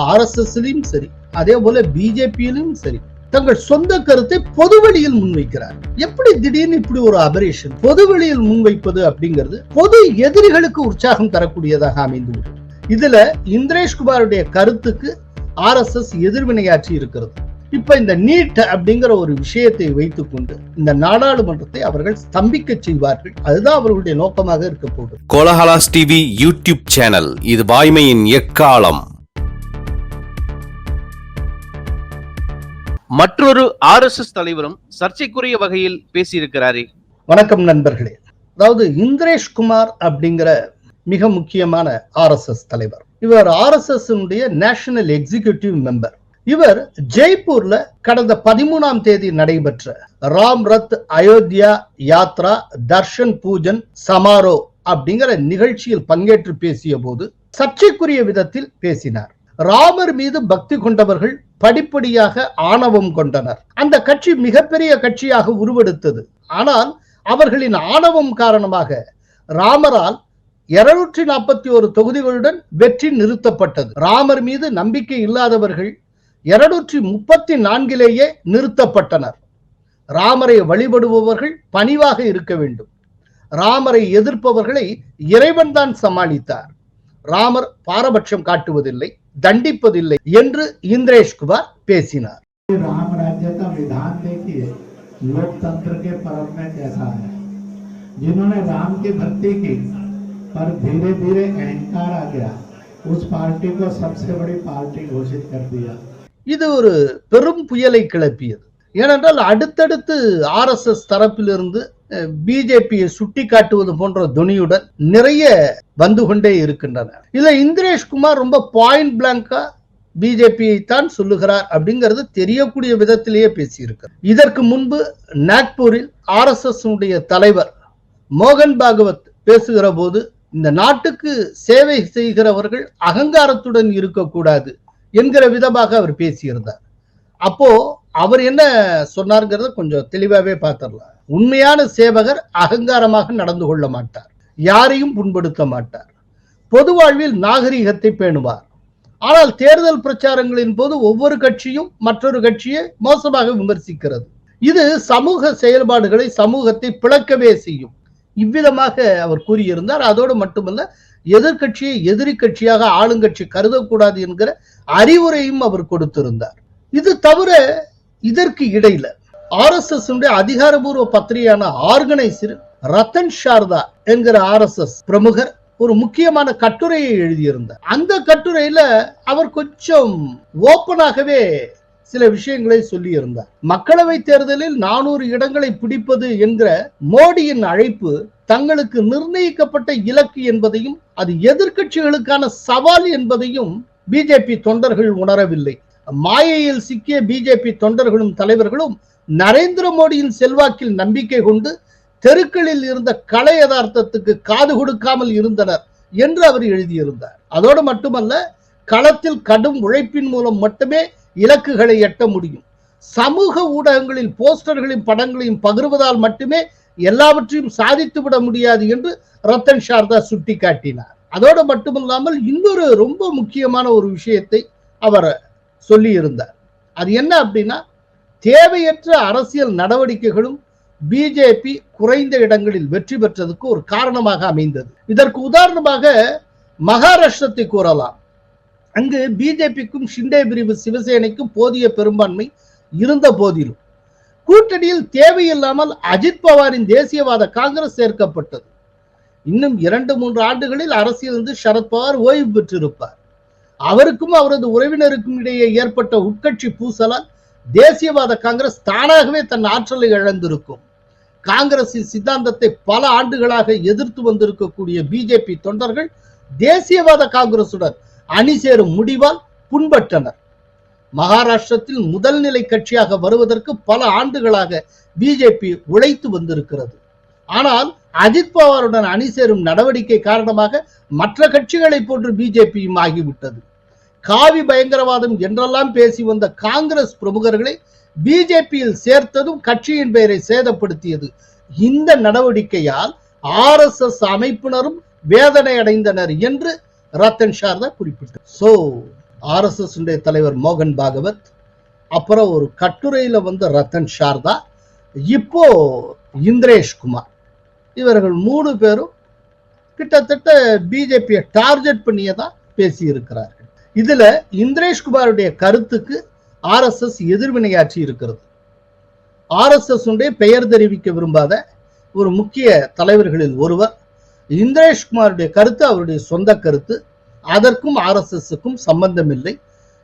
R S சரி அதே போல பிஜேபியிலும் சரி தங்கள் சொந்த கருத்தை பொதுவெளியில் முன்வைக்கிறார். எப்படி திடீர்னு இப்படி ஒரு அபரேஷன் பொதுவெளியில் முன்வைப்பது அப்படிங்கிறது பொது எதிரிகளுக்கு உற்சாகம் தரக்கூடியதாக அமைந்து விடும். இதுல இந்திரேஷ் குமாருடைய கருத்துக்கு ஆர் எஸ் எஸ் எதிர்வினையாற்றி இருக்கிறது. இப்ப இந்த நீட் அப்படிங்கிற ஒரு விஷயத்தை வைத்துக்கொண்டு இந்த நாடாளுமன்றத்தை அவர்கள் ஸ்தம்பிக்க செய்வார்கள். அதுதான் அவர்களுடைய நோக்கமாக இருக்க போகுது. கோலஹலாஸ் டிவி யூடியூப் சேனல் இது வாய்மையின் எக்காலம். மற்றொரு ஆர்எஸ்எஸ் தலைவரும் சர்ச்சைக்குரிய வகையில் பேசியிருக்கிறாரே. வணக்கம் நண்பர்களே. அதாவது இந்திரேஷ் குமார் அப்படிங்கிற மிக முக்கியமான ஆர்எஸ்எஸ் தலைவர். இவர் ஆர்எஸ்எஸ் நேஷனல் எக்ஸிகியூட்டிவ் மெம்பர் இவர் ஜெய்ப்பூர்ல கடந்த பதிமூணாம் தேதி நடைபெற்ற ராம் ரத் அயோத்தியா யாத்ரா தர்ஷன் பூஜன் சமாரோ அப்படிங்கிற நிகழ்ச்சியில் பங்கேற்று பேசிய போது சர்ச்சைக்குரிய விதத்தில் பேசினார். ராமர் மீது பக்தி கொண்டவர்கள் படிப்படியாக ஆணவம் கொண்டனர். அந்த கட்சி மிகப்பெரிய கட்சியாக உருவெடுத்தது. ஆனால் அவர்களின் ஆணவம் காரணமாக ராமரால் இருநூற்றி நாற்பத்தி ஒரு தொகுதிகளுடன் வெற்றி நிறுத்தப்பட்டது. ராமர் மீது நம்பிக்கை இல்லாதவர்கள் இருநூற்றி முப்பத்தி நான்கிலேயே நிறுத்தப்பட்டனர். ராமரை வழிபடுபவர்கள் பணிவாக இருக்க வேண்டும். ராமரை எதிர்ப்பவர்களை இறைவன் தான் சமாளித்தார். ராமர் பாரபட்சம் காட்டுவதில்லை. தண்டிப்பதில்லை என்று இந்திரேஷ் குமார் பேசினார் राम राज्य का विधान देखिए लोकतंत्र के परम में कैसा है जिन्होंने राम की भक्ति की पर धीरे धीरे अहंकार आ गया उस पार्टी को सबसे बड़ी पार्टी घोषित कर दिया இது ஒரு பெரும் புயலை கிளப்பியது ஏனென்றால் அடுத்தடுத்து ஆர்எஸ்எஸ் தரப்பிலிருந்து பிஜேபியை சுட்டி காட்டுவது போன்ற துணியுடன் நிறைய வந்து கொண்டே இருக்கின்றன. இதுல இந்திரேஷ் குமார் ரொம்ப பாயிண்ட் பிளாங்கா பிஜேபியை தான் சொல்லுகிறார் அப்படிங்கிறது தெரியக்கூடிய விதத்திலேயே பேசியிருக்கிறார். இதற்கு முன்பு நாக்பூரில் ஆர் எஸ் எஸ் தலைவர் மோகன் பாகவத் பேசுகிற போது இந்த நாட்டுக்கு சேவை செய்கிறவர்கள் அகங்காரத்துடன் இருக்கக்கூடாது என்கிற விதமாக அவர் பேசியிருந்தார். அப்போ அவர் என்ன சொன்னார்ங்கிறத கொஞ்சம் தெளிவாவே பார்த்துடலாம். உண்மையான சேவகர் அகங்காரமாக நடந்து கொள்ள மாட்டார். யாரையும் புண்படுத்த மாட்டார். பொது வாழ்வில் நாகரிகத்தை பேணுவார். ஆனால் தேர்தல் பிரச்சாரங்களின் போது ஒவ்வொரு கட்சியும் மற்றொரு கட்சியை மோசமாக விமர்சிக்கிறது. இது சமூக செயல்பாடுகளை சமூகத்தை பிளக்கவே செய்யும். இவ்விதமாக அவர் கூறியிருந்தார். அதோடு மட்டுமல்ல எதிர்கட்சியை எதிரி கட்சியாக ஆளுங்கட்சி கருதக்கூடாது என்கிற அறிவுரையும் அவர் கொடுத்திருந்தார். இது தவிர இதற்கு இடையில ஆர் எஸ் எஸ் அதிகாரபூர்வ பத்திரிகையான ஆர்கனைசர் ரத்தன் ஷார்தா என்கிற ஆர் எஸ் எஸ் பிரமுகர் ஒரு முக்கியமான கட்டுரையை எழுதியிருந்தார். அந்த கட்டுரையில அவர் கொஞ்சம் ஓப்பனாகவே சில விஷயங்களை சொல்லி இருந்தார் மக்களவை தேர்தலில் நானூறு இடங்களை பிடிப்பது என்கிற மோடியின் அழைப்பு தங்களுக்கு நிர்ணயிக்கப்பட்ட இலக்கு என்பதையும் அது எதிர்க்கட்சிகளுக்கான சவால் என்பதையும் பிஜேபி தொண்டர்கள் உணரவில்லை. மாயையில் சிக்கிய பிஜேபி தொண்டர்களும் தலைவர்களும் நரேந்திர மோடியின் செல்வாக்கில் நம்பிக்கை கொண்டு தெருக்களில் இருந்த கலை யதார்த்தத்துக்கு காது கொடுக்காமல் இருந்தனர் என்று அவர் எழுதியிருந்தார். அதோடு மட்டுமல்ல களத்தில் கடும் உழைப்பின் மூலம் மட்டுமே இலக்குகளை எட்ட முடியும். சமூக ஊடகங்களில் போஸ்டர்களின் படங்களையும் பகிர்வதால் மட்டுமே எல்லாவற்றையும் சாதித்து விட முடியாது என்று ரத்தன் சாரதா சுட்டிக்காட்டினார். அதோடு மட்டுமல்லாமல் இன்னொரு ரொம்ப முக்கியமான ஒரு விஷயத்தை அவர் சொல்லி இருந்தார் அது என்ன அப்படின்னா தேவையற்ற அரசியல் நடவடிக்கைகளும் பிஜேபி குறைந்த இடங்களில் வெற்றி பெற்றதுக்கு ஒரு காரணமாக அமைந்தது. இதற்கு உதாரணமாக மகாராஷ்டிரத்தை கூறலாம். அங்கு பிஜேபிக்கும் ஷிண்டே பிரிவு சிவசேனைக்கும் போதிய பெரும்பான்மை இருந்த போதிலும் கூட்டணியில் தேவையில்லாமல் அஜித் பவாரின் தேசியவாத காங்கிரஸ் சேர்க்கப்பட்டது. இன்னும் இரண்டு மூன்று ஆண்டுகளில் அரசியலிருந்து சரத்பவார் ஓய்வு பெற்றிருப்பார். அவருக்கும் அவரது உறவினருக்கும் இடையே ஏற்பட்ட உட்கட்சி பூசலால் தேசியவாத காங்கிரஸ் தானாகவே தன் ஆற்றலை இழந்திருக்கும். காங்கிரசின் சித்தாந்தத்தை பல ஆண்டுகளாக எதிர்த்து வந்திருக்கக்கூடிய பிஜேபி தொண்டர்கள் தேசியவாத காங்கிரசுடன் அணி சேரும் முடிவால் புண்பட்டனர். மகாராஷ்டிரத்தில் முதல் நிலை கட்சியாக வருவதற்கு பல ஆண்டுகளாக பிஜேபி உழைத்து வந்திருக்கிறது. ஆனால் அஜித் பவாருடன் அணி சேரும் நடவடிக்கை காரணமாக மற்ற கட்சிகளை போன்று பிஜேபியும் ஆகிவிட்டது. காவி பயங்கரவாதம் என்றெல்லாம் பேசி வந்த காங்கிரஸ் பிரமுகர்களை பிஜேபியில் சேர்த்ததும் கட்சியின் பெயரை சேதப்படுத்தியது. இந்த நடவடிக்கையால் ஆர் எஸ் எஸ் அமைப்பினரும் வேதனை அடைந்தனர் என்று ரத்தன் சாரதா குறிப்பிட்டார். சோ ஆர்எஸ்எஸ் தலைவர் மோகன் பாகவத் அப்புறம் ஒரு கட்டுரையில வந்த ரத்தன் சாரதா இப்போ இந்திரேஷ் குமார். இவர்கள் மூணு பேரும் கிட்டத்தட்ட பிஜேபியை டார்கெட் பண்ணியே தான் பேசியிருக்கிறார். இதுல இதுல இந்திரேஷ் குமாருடைய கருத்துக்கு எஸ் எதிர்வினையாற்றி இருக்கிறது. ஆர்எஸ்எஸ் பெயர் தெரிவிக்க விரும்பாத ஒரு முக்கிய தலைவர்களில் ஒருவர் இந்திரேஷ்குமாருடைய கருத்து அவருடைய சொந்த கருத்து அதற்கும் ஆர்எஸ்எஸ்க்கும் சம்பந்தம் இல்லை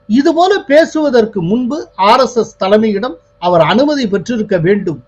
இதுபோல பேசுவதற்கு முன்பு ஆர்எஸ்எஸ் தலைமையிடம் அவர் அனுமதி பெற்றிருக்க வேண்டும்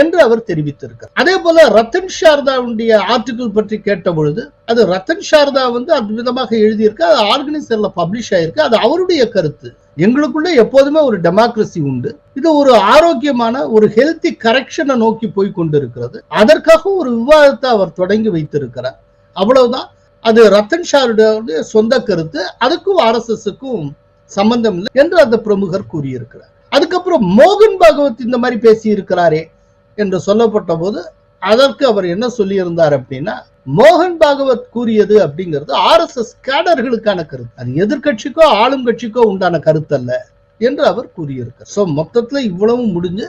என்று அவர் தெரிவித்திருக்கிறார். அதே போல ரத்தன் சாரதாவுடைய ஆர்டிகிள் பற்றி கேட்ட பொழுது அது ரத்தன் சாரதா வந்து அற்புதமாக எழுதியிருக்கு அது ஆர்கனைசர்ல பப்ளிஷ் ஆயிருக்கு அது அவருடைய கருத்து. எங்களுக்குள்ள எப்போதுமே ஒரு டெமோக்ரஸி உண்டு. இது ஒரு ஆரோக்கியமான ஒரு ஹெல்த்தி கரெக்ஷனை நோக்கி போய் கொண்டிருக்கிறது. அதற்காக ஒரு விவாதத்தை அவர் தொடங்கி வைத்திருக்கிறார். அவ்வளவுதான். அது ரத்தன் ஷாருடைய சொந்த கருத்து. அதுக்கும் ஆர்எஸ்எஸ்க்கும் சம்பந்தம் இல்லை என்று அந்த பிரமுகர் கூறியிருக்கிறார். அதுக்கப்புறம் மோகன் பாகவத் இந்த மாதிரி பேசி இருக்கிறாரே என்று சொல்லப்பட்ட போது அதற்கு அவர் என்ன சொல்லியிருந்தார் அப்படின்னா மோகன் பாகவத் கூறியது அப்படிங்கிறது ஆர்எஸ்எஸ் கேடர்களுக்கான கருத்து. அது எதிர்கட்சிக்கோ ஆளும் கட்சிக்கோ உண்டான கருத்து அல்ல என்று அவர் கூறியிருக்கார். ஸோ மொத்தத்துல இவ்வளவு முடிஞ்சு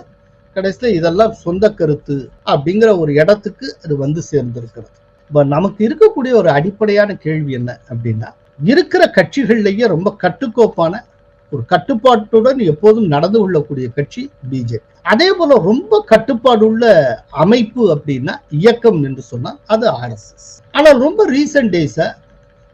கடைசியில இதெல்லாம் சொந்த கருத்து அப்படிங்கிற ஒரு இடத்துக்கு அது வந்து சேர்ந்திருக்கிறது. இப்போ நமக்கு இருக்கக்கூடிய ஒரு அடிப்படையான கேள்வி என்ன அப்படின்னா இருக்கிற கட்சிகள்லயே ரொம்ப கட்டுக்கோப்பான ஒரு கட்டுப்பாட்டுடன் எப்போதும் நடந்து கொள்ளக்கூடிய கட்சி பிஜேபி அதே போல ரொம்ப கட்டுப்பாடுள்ள அமைப்பு அப்படின்னா இயக்கம் என்று சொன்னால் அது ஆர்எஸ்எஸ் ஆனால் ரொம்ப ரீசன்ட் டேஸா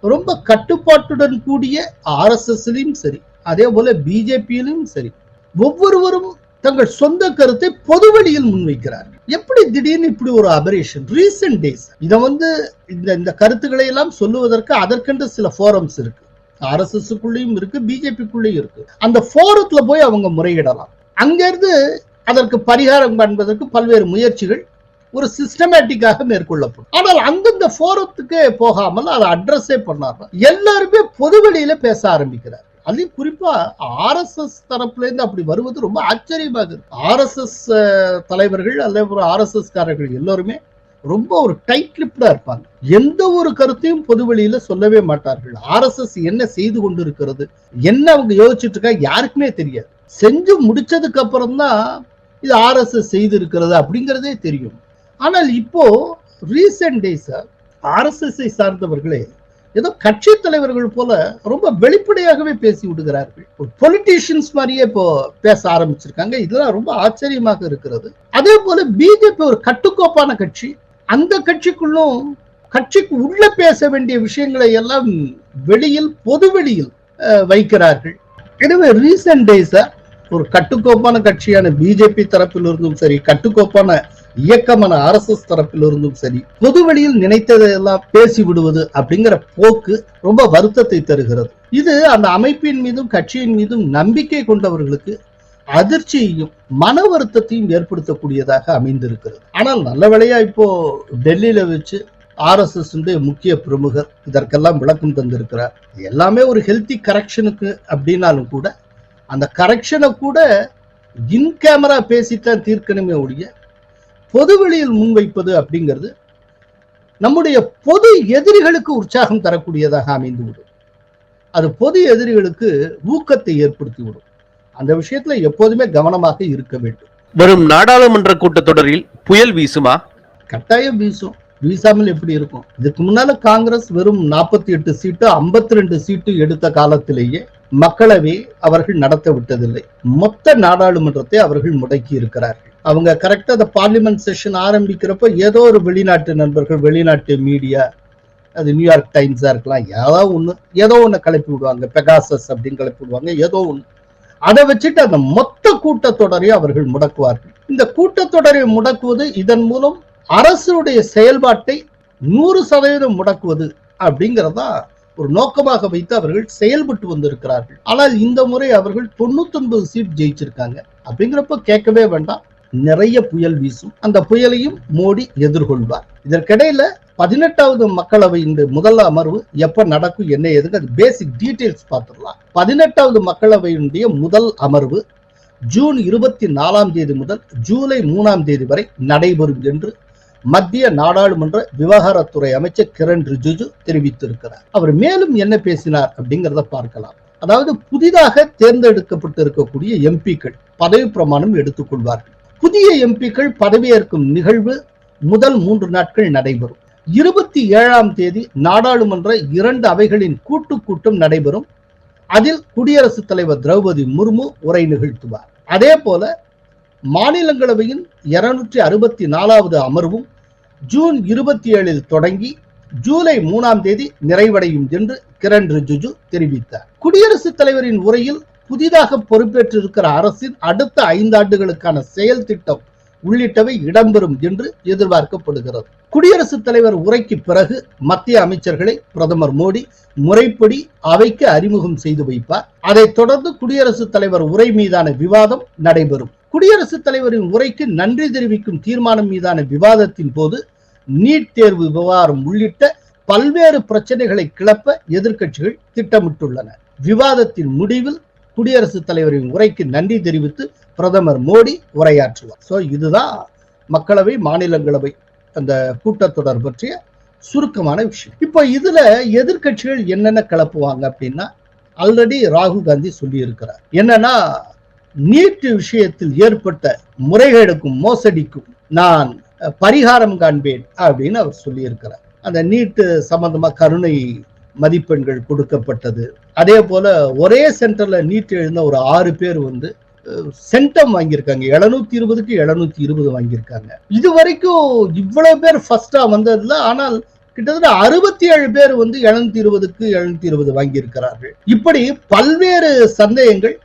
ரொம்ப கட்டுப்பாட்டுடன் கூடிய ஆர்எஸ்எஸ்லயும் சரி அதே போல பிஜேபியிலும் சரி ஒவ்வொருவரும் தங்கள் சொந்த கருத்தை பொதுவெளியில் முன்வைக்கிறார்கள். எப்படி திடீர்னு இப்படி ஒரு அபரேஷன் ரீசன்ட் டேஸ் இதை வந்து இந்த இந்த கருத்துக்களை எல்லாம் சொல்லுவதற்கு அதற்கென்று சில ஃபோரம்ஸ் இருக்கு. ஆர்எஸ்எஸ்க்குள்ளேயும் இருக்கு பிஜேபிக்குள்ளேயும் இருக்கு. அந்த போரத்துல போய் அவங்க முறையிடலாம். அங்கிருந்து அதற்கு பரிகாரம் காண்பதற்கு பல்வேறு முயற்சிகள் ஒரு சிஸ்டமேட்டிக்காக மேற்கொள்ளப்படும். ஆனால் அந்தந்த ஃபோரத்துக்கே போகாமல் அதை அட்ரஸே பண்ணாம எல்லாருமே பொதுவெளியில பேச ஆரம்பிக்கிறார். அதுலயும் குறிப்பா ஆர்எஸ்எஸ் தரப்புல இருந்து அப்படி வருவது ரொம்ப ஆச்சரியமாக இருக்கு. ஆர்எஸ்எஸ் தலைவர்கள் அல்ல ஒரு ஆர்எஸ்எஸ் காரர்கள் எல்லோருமே ரொம்ப ஒரு டைட் லிப்டா இருப்பாங்க. எந்த ஒரு கருத்தையும் பொதுவெளியில சொல்லவே மாட்டார்கள். ஆர்எஸ்எஸ் என்ன செய்து கொண்டிருக்கிறது? என்ன அவங்க யோசிச்சுட்டு இருக்கா? யாருக்குமே தெரியாது. செஞ்சு முடிச்சதுக்கு அப்புறம் தான் இது ஆர்எஸ்எஸ் செய்து இருக்கிறது அப்படிங்கிறதே தெரியும். ஆனால் இப்போ ரீசெண்ட் டேஸ் ஆர்எஸ்எஸ் சார்ந்தவர்களே ஏதோ கட்சி தலைவர்கள் போல ரொம்ப வெளிப்படையாகவே பேசி விடுகிறார்கள். பொலிட்டீஷியன்ஸ் மாதிரியே இப்போ பேச ஆரம்பிச்சிருக்காங்க. இதெல்லாம் ரொம்ப ஆச்சரியமாக இருக்கிறது. அதே போல பிஜேபி ஒரு கட்டுக்கோப்பான கட்சி. அந்த கட்சிக்குள்ளும் கட்சிக்கு உள்ள பேச வேண்டிய விஷயங்களை எல்லாம் வெளியில் பொது வெளியில் வைக்கிறார்கள். எனவே ரீசெண்ட் டேஸா ஒரு கட்டுக்கோப்பான கட்சியான பிஜேபி தரப்பிலிருந்தும் சரி கட்டுக்கோப்பான இயக்கமான ஆர் எஸ் எஸ் தரப்பிலிருந்தும் சரி பொதுவெளியில் நினைத்ததையெல்லாம் பேசி விடுவது அப்படிங்கிற போக்கு ரொம்ப வருத்தத்தை தருகிறது. இது அந்த அமைப்பின் மீதும் கட்சியின் மீதும் நம்பிக்கை கொண்டவர்களுக்கு அதிர்ச்சியையும் மன வருத்தத்தையும் ஏற்படுத்தக்கூடியதாக அமைந்திருக்கிறது. ஆனால் நல்ல வேலையா இப்போ டெல்லியில வச்சு ஆர்எஸ்எஸ் முக்கிய பிரமுகர் இதற்கெல்லாம் விளக்கம் தந்திருக்கிறார். எல்லாமே ஒரு ஹெல்த்தி கரெக்ஷனுக்கு அப்படின்னாலும் கூட அந்த கரெக்ஷனை கூட இன் கேமரா பேசித்தான் தீர்க்கணுமே ஒழிய பொதுவெளியில் முன்வைப்பது அப்படிங்கிறது நம்முடைய பொது எதிரிகளுக்கு உற்சாகம் தரக்கூடியதாக அமைந்து விடும் அது பொது எதிரிகளுக்கு ஊக்கத்தை ஏற்படுத்தி விடும் அந்த விஷயத்துல எப்போதுமே கவனமாக இருக்க வேண்டும். வரும் நாடாளுமன்ற கூட்டத்தொடரில் புயல் வீசுமா? கட்டாயம் வீசும். வீசாமல் எப்படி இருக்கும்? இதுக்கு முன்னால காங்கிரஸ் வெறும் நாற்பத்தி எட்டு சீட்டு ஐம்பத்தி ரெண்டு சீட்டு எடுத்த காலத்திலேயே மக்களவை அவர்கள் நடத்த விட்டதில்லை. மொத்த நாடாளுமன்றத்தை அவர்கள் முடக்கி இருக்கிறார்கள். அவங்க கரெக்டா அந்த பார்லிமெண்ட் செஷன் ஆரம்பிக்கிறப்ப ஏதோ ஒரு வெளிநாட்டு நண்பர்கள் வெளிநாட்டு மீடியா அது நியூயார்க் டைம்ஸா இருக்கலாம் ஏதோ ஒண்ணு ஏதோ ஒண்ணு கிளப்பி விடுவாங்க பெகாசஸ் அப்படின்னு கிளப்பி விடுவாங்க ஏதோ ஒண்ணு. அதை வச்சுட்டு அந்த மொத்த கூட்டத்தொடரை அவர்கள் முடக்குவார்கள். இந்த கூட்டத்தொடரை முடக்குவது இதன் மூலம் அரசுடைய செயல்பாட்டை நூறு சதவீதம் முடக்குவது அப்படிங்கிறதா ஒரு நோக்கமாக வைத்து அவர்கள் செயல்பட்டு வந்திருக்கிறார்கள். ஆனால் இந்த முறை அவர்கள் தொண்ணூத்தி ஒன்பது சீட் ஜெயிச்சிருக்காங்க. அப்படிங்கிறப்ப கேட்கவே வேண்டாம். நிறைய புயல் வீசும். அந்த புயலையும் மோடி எதிர்கொள்வார். இதற்கிடையில பதினெட்டாவது மக்களவை இந்த முதல் அமர்வு எப்ப நடக்கும் என்ன எதுக்கு அது பேசிக் டீட்டெயில்ஸ் பார்த்துடலாம். பதினெட்டாவது மக்களவையினுடைய முதல் அமர்வு ஜூன் இருபத்தி நாலாம் தேதி முதல் ஜூலை மூணாம் தேதி வரை நடைபெறும் என்று மத்திய நாடாளுமன்ற விவகாரத்துறை அமைச்சர் கிரண் ரிஜிஜு தெரிவித்திருக்கிறார். அவர் மேலும் என்ன பேசினார் அப்படிங்கிறத பார்க்கலாம். அதாவது புதிதாக தேர்ந்தெடுக்கப்பட்டு இருக்கக்கூடிய எம்பிக்கள் பதவி பிரமாணம் எடுத்துக்கொள்வார்கள். புதிய எம்பிக்கள் பதவியேற்கும் நிகழ்வு முதல் மூன்று நாட்கள் நடைபெறும். இருபத்தி ஏழாம் தேதி நாடாளுமன்ற இரண்டு அவைகளின் கூட்டு கூட்டம் நடைபெறும். அதில் குடியரசுத் தலைவர் திரௌபதி முர்மு உரை நிகழ்த்துவார். அதே போல மாநிலங்களவையின் இருநூற்றி அறுபத்தி நாலாவது அமர்வும் ஜூன் இருபத்தி ஏழில் தொடங்கி ஜூலை மூணாம் தேதி நிறைவடையும் என்று கிரண் ரிஜிஜு தெரிவித்தார். குடியரசுத் தலைவரின் உரையில் புதிதாக பொறுப்பேற்றிருக்கிற அரசின் அடுத்த ஐந்தாண்டுகளுக்கான செயல் திட்டம் உள்ளிட்டவை இடம்பெறும் என்று எதிர்பார்க்கப்படுகிறது. குடியரசுத் தலைவர் உரைக்கு பிறகு மத்திய அமைச்சர்களை பிரதமர் மோடி முறைப்படி அவைக்கு அறிமுகம் செய்து வைப்பார். அதைத் தொடர்ந்து குடியரசுத் தலைவர் உரை மீதான விவாதம் நடைபெறும். குடியரசுத் தலைவரின் உரைக்கு நன்றி தெரிவிக்கும் தீர்மானம் மீதான விவாதத்தின் போது நீட் தேர்வு விவகாரம் உள்ளிட்ட பல்வேறு பிரச்சனைகளை கிளப்ப எதிர்க்கட்சிகள் திட்டமிட்டுள்ளன. விவாதத்தின் முடிவில் குடியரசுத் தலைவரின் உரைக்கு நன்றி தெரிவித்து பிரதமர் மோடி உரையாற்றுவார். சோ இதுதான் மக்களவை மாநிலங்களவை அந்த கூட்டத்தொடர் பற்றிய சுருக்கமான விஷயம். இப்போ இதுல எதிர்க்கட்சிகள் என்னென்ன கிளப்புவாங்க அப்படின்னா ஆல்ரெடி ராகுல் காந்தி சொல்லி இருக்கிறார் என்னன்னா நீட் விஷயத்தில் ஏற்பட்ட முறைகேடுக்கும் மோசடிக்கும் நான் பரிகாரம் காண்பேன் அப்படின்னு அவர் சொல்லியிருக்கிறார். அந்த நீட்டு சம்பந்தமா கருணை மதிப்பெண்கள் கொடுக்கப்பட்டது. அதே போல ஒரே சென்டர்ல நீட் எழுந்த ஒரு ஆறு பேர் வந்து சென்டம் வாங்கியிருக்காங்க. எழுநூத்தி இருபதுக்கு எழுநூத்தி இருபது வாங்கியிருக்காங்க. இது வரைக்கும் இவ்வளவு பேர் ஃபர்ஸ்டா வந்ததுல ஆனால் கிட்டத்தட்ட அறுபத்தி ஏழு பேர் வந்து எழுநூத்தி இருபதுக்கு எழுநூத்தி இருபது வாங்கியிருக்கிறார்கள். இப்படி பல்வேறு சந்தேகங்கள்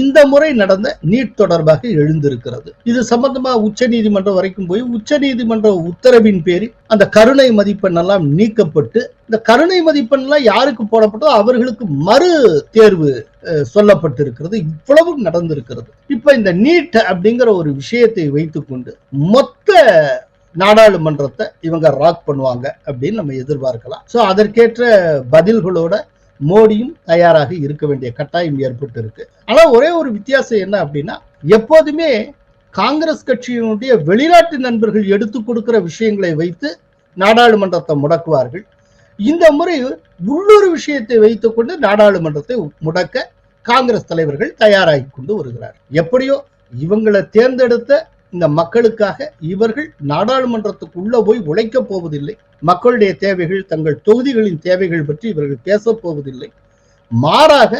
இந்த முறை நடந்த நீட் தொடர்பாக எழுந்திருக்கிறது. இது சம்பந்தமா உச்ச நீதிமன்றம் வரைக்கும் போய் உச்ச நீதிமன்ற உத்தரவின் பேரில் அந்த கருணை மதிப்பெண் எல்லாம் நீக்கப்பட்டு இந்த கருணை மதிப்பெண் எல்லாம் யாருக்கு போடப்பட்டதோ அவர்களுக்கு மறு தேர்வு சொல்லப்பட்டிருக்கிறது. இவ்வளவும் நடந்திருக்கிறது. இப்ப இந்த நீட் அப்படிங்கிற ஒரு விஷயத்தை வைத்துக்கொண்டு மொத்த நாடாளுமன்றத்தை இவங்க ராக் பண்ணுவாங்க அப்படின்னு நம்ம எதிர்பார்க்கலாம். சோ அதற்கேற்ற பதில்களோட மோடியும் தயாராக இருக்க வேண்டிய கட்டாயம் ஏற்பட்டு இருக்கு ஆனா ஒரே ஒரு வித்தியாசம் என்ன அப்படின்னா எப்போதுமே காங்கிரஸ் கட்சியினுடைய வெளிநாட்டு நண்பர்கள் எடுத்து கொடுக்கிற விஷயங்களை வைத்து நாடாளுமன்றத்தை முடக்குவார்கள். இந்த முறை உள்ளூர் விஷயத்தை வைத்துக்கொண்டு நாடாளுமன்றத்தை முடக்க காங்கிரஸ் தலைவர்கள் தயாராகி கொண்டு வருகிறார். எப்படியோ இவங்களை தேர்ந்தெடுத்த இந்த மக்களுக்காக இவர்கள் நாடாளுமன்றத்துக்குள்ள போய் உழைக்கப் போவதில்லை. மக்களுடைய தேவைகள் தங்கள் தொகுதிகளின் தேவைகள் பற்றி இவர்கள் பேசப் போவதில்லை. மாறாக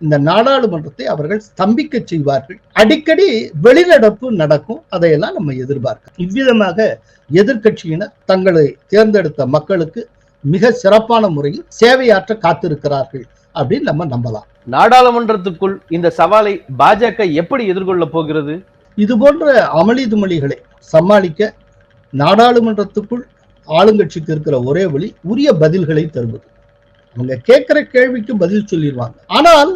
இந்த நாடாளுமன்றத்தை அவர்கள் ஸ்தம்பிக்க செய்வார்கள். அடிக்கடி வெளிநடப்பு நடக்கும் அதையெல்லாம் நம்ம எதிர்பார்க்க. இவ்விதமாக எதிர்க்கட்சியினர் தங்களை தேர்ந்தெடுத்த மக்களுக்கு மிக சிறப்பான முறையில் சேவையாற்ற காத்திருக்கிறார்கள் அப்படின்னு நம்ம நம்பலாம். நாடாளுமன்றத்துக்குள் இந்த சவாலை பாஜக எப்படி எதிர்கொள்ள போகிறது? இது போன்ற அமளி துமளிகளை சமாளிக்க நாடாளுமன்றத்துக்குள் ஆளுங்கட்சிக்கு இருக்கிற ஒரே வழி உரிய பதில்களை தருவது. அவங்க கேட்கிற கேள்விக்கு பதில் சொல்லிடுவாங்க. ஆனால்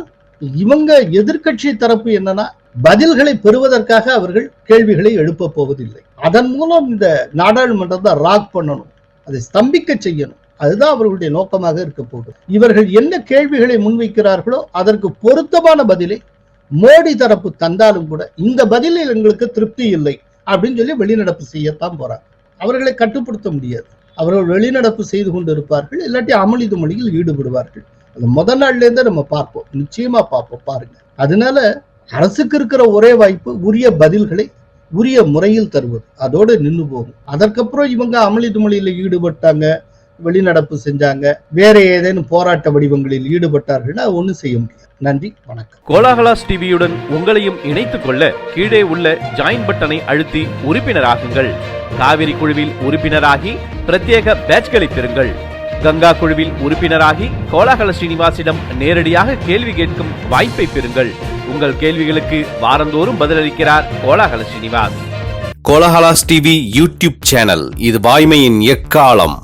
இவங்க எதிர்கட்சி தரப்பு என்னன்னா பதில்களை பெறுவதற்காக அவர்கள் கேள்விகளை எழுப்ப போவதில்லை. அதன் மூலம் இந்த நாடாளுமன்றத்தை ராக் பண்ணணும் அதை ஸ்தம்பிக்க செய்யணும். அதுதான் அவர்களுடைய நோக்கமாக இருக்க போகுது. இவர்கள் என்ன கேள்விகளை முன்வைக்கிறார்களோ அதற்கு பொருத்தமான பதிலை மோடி தரப்பு தந்தாலும் கூட இந்த பதிலில் எங்களுக்கு திருப்தி இல்லை அப்படின்னு சொல்லி வெளிநடப்பு செய்யத்தான் போறாங்க அவர்களை கட்டுப்படுத்த முடியாது. அவர்கள் வெளிநடப்பு செய்து கொண்டு இருப்பார்கள் இல்லாட்டி அமளிது மொழியில் ஈடுபடுவார்கள். அது முத நாள்ல இருந்தே நம்ம பார்ப்போம். நிச்சயமா பார்ப்போம். பாருங்க. அதனால அரசுக்கு இருக்கிற ஒரே வாய்ப்பு உரிய பதில்களை உரிய முறையில் தருவது. அதோடு நின்று போகும். அதற்கப்புறம் இவங்க அமளி துமளியில ஈடுபட்டாங்க வெளிநடப்பு செஞ்சாங்க. வேற ஏதேனும் போராட்ட வடிவங்களில் ஈடுபட்டார்கள்னா ஒன்றும் செய்ய முடியாது நன்றி வணக்கம். கோலாகலாஸ் டிவியுடன் உங்களையும் இணைத்துக் கொள்ள கீழே உள்ள ஜாயின் பட்டனை அழுத்தி உறுப்பினராகுங்கள். காவிரி குழுவில் உறுப்பினராகி பிரத்யேக பேட்ச்களை பெறுங்கள். கங்கா குழுவில் உறுப்பினராகி கோலாகல ஸ்ரீனிவாசிடம் நேரடியாக கேள்வி கேட்கும் வாய்ப்பை பெறுங்கள். உங்கள் கேள்விகளுக்கு வாரந்தோறும் பதிலளிக்கிறார் Kolahala Srinivas Kolahalas TV YouTube channel. இது வாய்மையின் எக்காலம்.